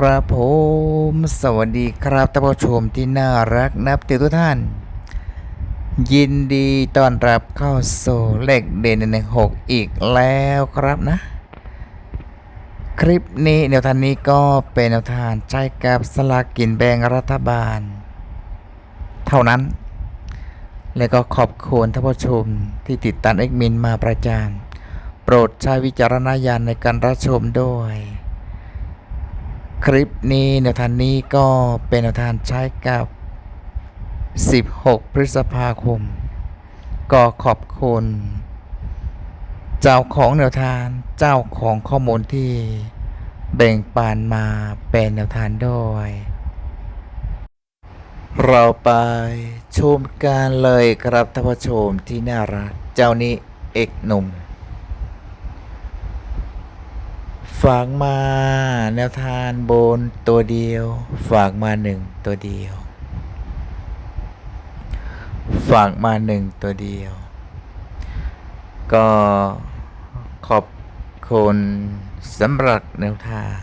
ครับผม สวัสดีครับท่านผู้ชมที่น่ารักนับถือทุกท่าน ยินดีต้อนรับเข้าสู่เลขเด่นในหกอีกแล้วครับนะ คลิปนี้แนวทางนี้ก็เป็นแนวทางใช้กับสลากกินแบ่งรัฐบาล เท่านั้น และก็ขอบคุณท่านผู้ชมที่ติดตามเอ็กมินมาประจานโปรดใช้วิจารณญาณในการรับชมด้วย คลิปนี้แนวทางนี้ก็เป็นแนวทางใช้กับ 16 พฤษภาคม ก็ขอบคุณ เจ้าของแนวทางเจ้าของข้อมูลที่แบ่งปันมาเป็นแนวทางด้วย เราไปชมกันเลยครับท่านผู้ชมที่น่ารักเจ้านี้เอกหนุ่ม ฝากมาแนวทางบนตัวเดียว ฝากมาหนึ่งตัวเดียว ฝากมาหนึ่งตัวเดียว ก็ขอบคุณสำหรับแนวทาง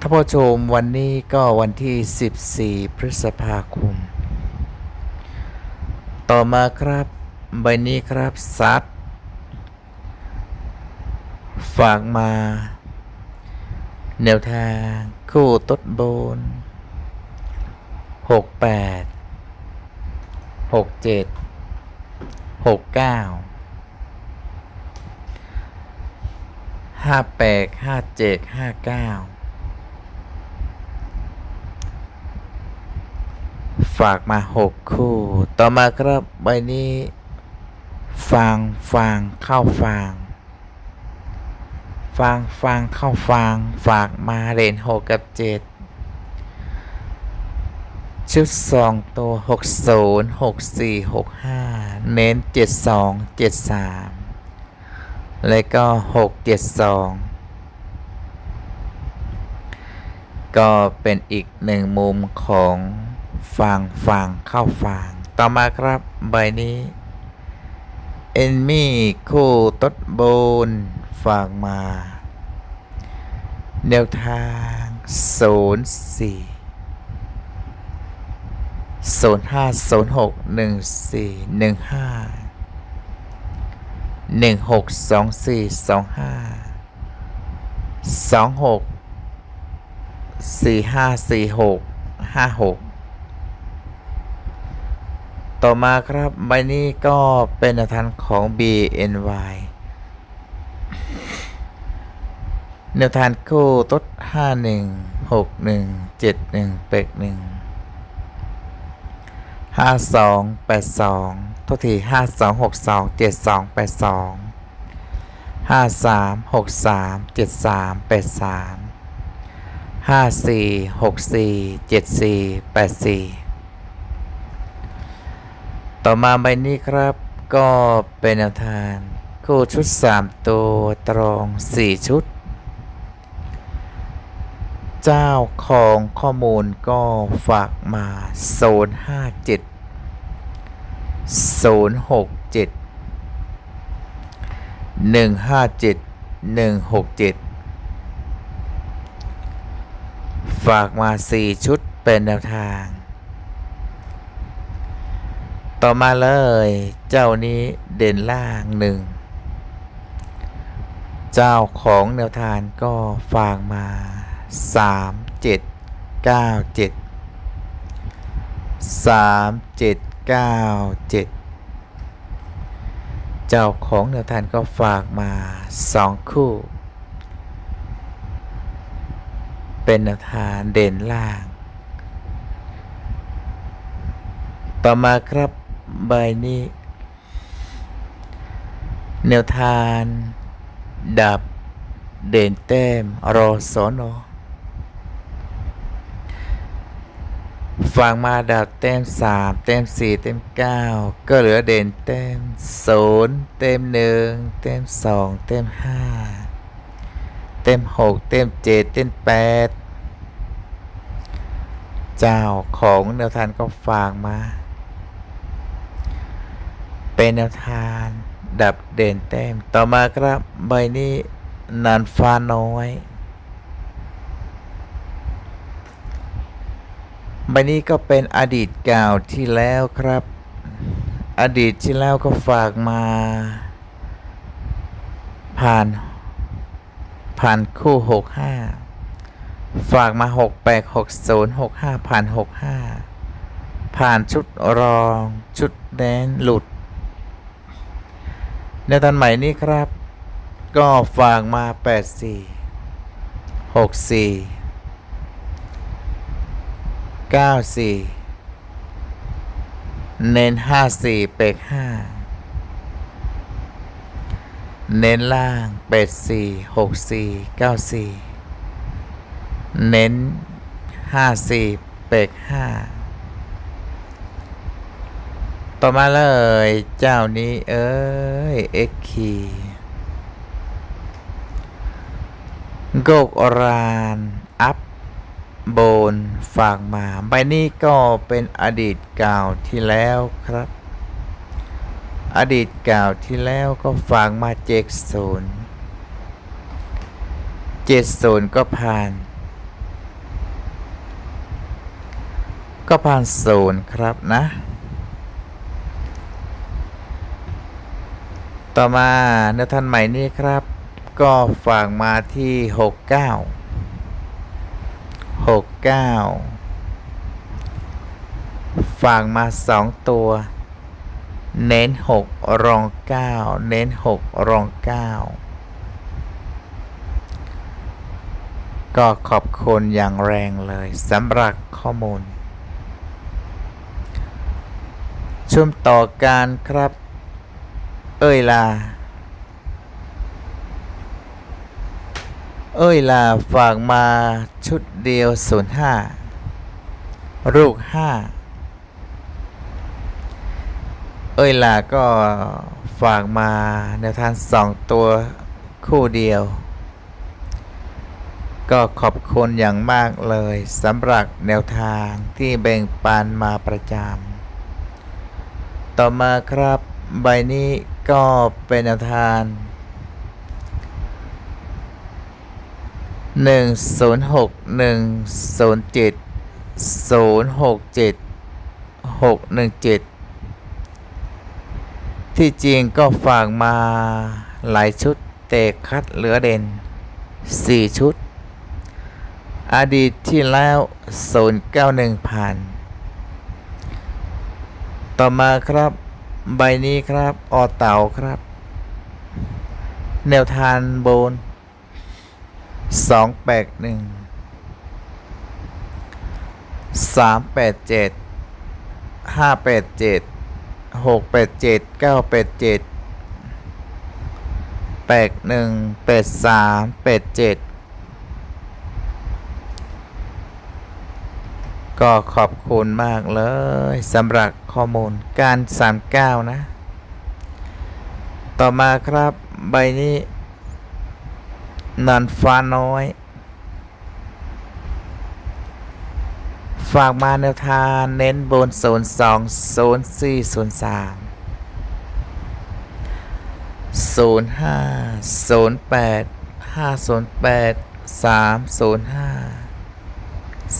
ท่านผู้ชมวันนี้ก็วันที่ 14 พฤษภาคม ต่อมาครับใบนี้ครับซัด ฝากมา แนวทางคู่ต้นบนหกแปดหกเจ็ดหกเก้าห้าแปดห้าเจ็ดห้าเก้าฝากมาหกคู่ ต่อมาครับใบนี้ฟางฟางเข้าฟาง ฟางฟางเข้าฟาง ฝากมาเหรียญหกกับเจ็ดชุดสองตัวหกศูนย์หกสี่หกห้าเน้นเจ็ดสองเจ็ดสามแล้วก็หกเจ็ดสองก็เป็นอีกหนึ่งมุมของฟางฟางเข้าฟาง ต่อมาครับใบนี้ เอนมี่คู่ต้นบน ฝากมา แนวทางศูนย์สี่ศูนย์ห้าศูนย์หกหนึ่งสี่หนึ่งห้าหนึ่งหกสองสี่สองห้าสองหกสี่ห้าสี่หกห้าหกต่อมาครับใบนี้ก็เป็นแนวทางของ BNY แนวทางคู่ต้นห้าหนึ่งหกหนึ่งเจ็ดหนึ่งเป็กหนึ่งห้าสองแปดสองทุกทีห้าสองหกสองเจ็ดสองแปดสองห้าสามหกสามเจ็ดสามแปดสามห้าสี่หกสี่เจ็ดสี่แปดสี่ต่อมาใบนี้ครับก็เป็นแนวทางคู่ชุด3ตัวตรอง4ชุด เจ้าของข้อมูลก็ฝากมา 057 067 157 167 ฝากมา 4 ชุดเป็นแนวทาง ต่อมาเลย เจ้านี้เด่นล่างหนึ่ง เจ้าของแนวทานก็ฝากมา สามเจ็ดเก้าเจ็ดสามเจ็ดเก้าเจ็ดเจ้าของแนวทานก็ฝากมาสองคู่ เป็นแนวทานเด่นล่าง ต่อมาครับใบนี้ แนวทาน ดับเด่นแต้มรอสอนอ ฟังมาดับแต้มสามแต้มสี่แต้มเก้าก็เหลือเด่นแต้มศูนย์เต็มหนึ่งเต็มสองเต็มห้าเต็มหกเต็มเจ็ดเต็มแปดเจ้าของแนวทานก็ฝากมา เป็นแนวทางดับเด่นแต้มต่อมาครับใบนี้นันฟ้าน้อย ใบนี้ก็เป็นอดีตเก่าที่แล้วครับ อดีตที่แล้วก็ฝากมา ผ่าน ผ่านคู่หกห้าฝากมาหกแปดหกศูนย์หกห้าผ่านหกห้าผ่านชุดรอง ชุดแดนหลุด ในตอนใหม่นี้ครับ ก็ฝากมาแปดสี่หกสี่ เก้าสี่เน้นห้าสี่เป็กห้าเน้นล่างเป็ดสี่หกสี่เก้าสี่เน้นห้าสี่เป็กห้าต่อมาเลยเจ้านี้เอ้ยเอ็กคีโกกอราน อัพ โบนฝากมาใบนี้ก็เป็นอดีตเก่าที่แล้วครับ อดีตเก่าที่แล้วก็ฝากมาเจ็ดศูนย์เจ็ดศูนย์ก็ผ่าน ก็ผ่านศูนย์ครับนะ ต่อมาในท่านใหม่นี้ครับ ก็ฝากมาที่หกเก้า หกเก้าฝากมาสองตัว เน้นหกรองเก้าเน้นหกรองเก้าก็ขอบคุณอย่างแรงเลยสำหรับข้อมูล ชุมต่อการครับ เอ้ยลา เอ้ยลาฝากมาชุดเดียว05ลูก5เอ้ยลาก็ฝากมาในวทางสองตัวคู่เดียว ก็ขอบคุณอย่างมากเลยสำหรับแนวทางที่แบ่งปันมาประจำต่อมาครับใบนี้ก็เป็นแนวทาง หนึ่งศูนย์หกหนึ่งศูนย์เจ็ดศูนย์หกเจ็ดหกหนึ่งเจ็ดที่จริงก็ฝากมาหลายชุดแต่คัดเหลือเด่นสี่ชุด อดีตที่แล้วศูนย์เก้าหนึ่งผ่าน ต่อมาครับ ใบนี้ครับ ออเต่าครับ แนวทางโบน สองแปดหนึ่งสามแปดเจ็ดห้าแปดเจ็ดหกแปดเจ็ดเก้าแปดเจ็ดแปดหนึ่งแปดสามแปดเจ็ดก็ขอบคุณมากเลยสำหรับข้อมูลการสามเก้านะ ต่อมาครับใบนี้ นอนฟ้าน้อย ฝากมาแนวทางเน้นบนโซนสองโซนสี่โซนสามโซนห้าโซนแปดห้าโซนแปดสามโซนห้า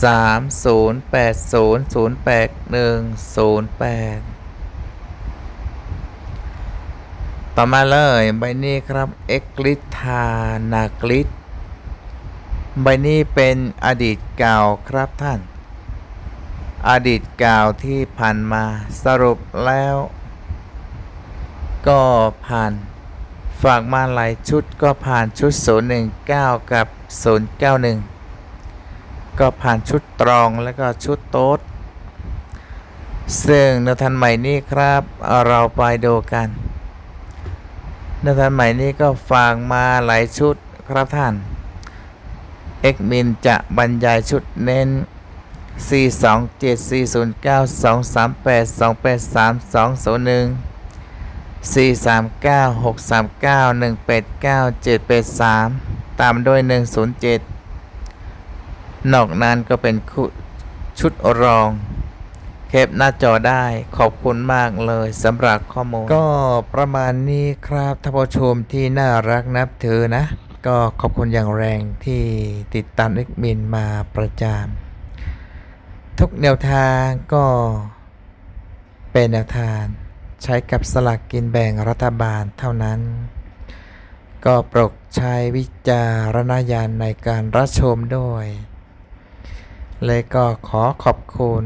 สามศูนย์แปดศูนย์ศูนย์แปดหนึ่งศูนย์แปด ต่อมาเลยใบนี้ครับเอ็กลิทานากลิตใบนี้เป็นอดีตเก่าครับท่าน อดีตเก่าที่ผ่านมาสรุปแล้ว ก็ผ่าน ฝากมาหลายชุดก็ผ่านชุด 019 กับ 091 ก็ผ่านชุดตรองแล้วก็ชุดโต๊ดซึ่งในทันใหม่นี้ครับเราไปดูกัน ในทันใหม่นี้ก็ฝากมาหลายชุดครับท่าน เอ็กมินจะบรรยายชุดเน้น 427 409 238 283 201 439 639 189 783 ตามด้วย 107 นอกนั้นก็เป็นชุดรอง คปหน้าจอได้ขอบคุณมากเลยสำหรับข้อมูล ก็ประมาณนี้ครับท่านผู้ชมที่น่ารักนับถือนะ ก็ขอบคุณอย่างแรงที่ติดตามเอ็กมินมาประจานทุกแนวทางก็เป็นแนวทางใช้กับสลากกินแบ่งรัฐบาลเท่านั้น ก็โปรดใช้วิจารณญาณในการรับชมด้วย เลยก็ขอขอบคุณ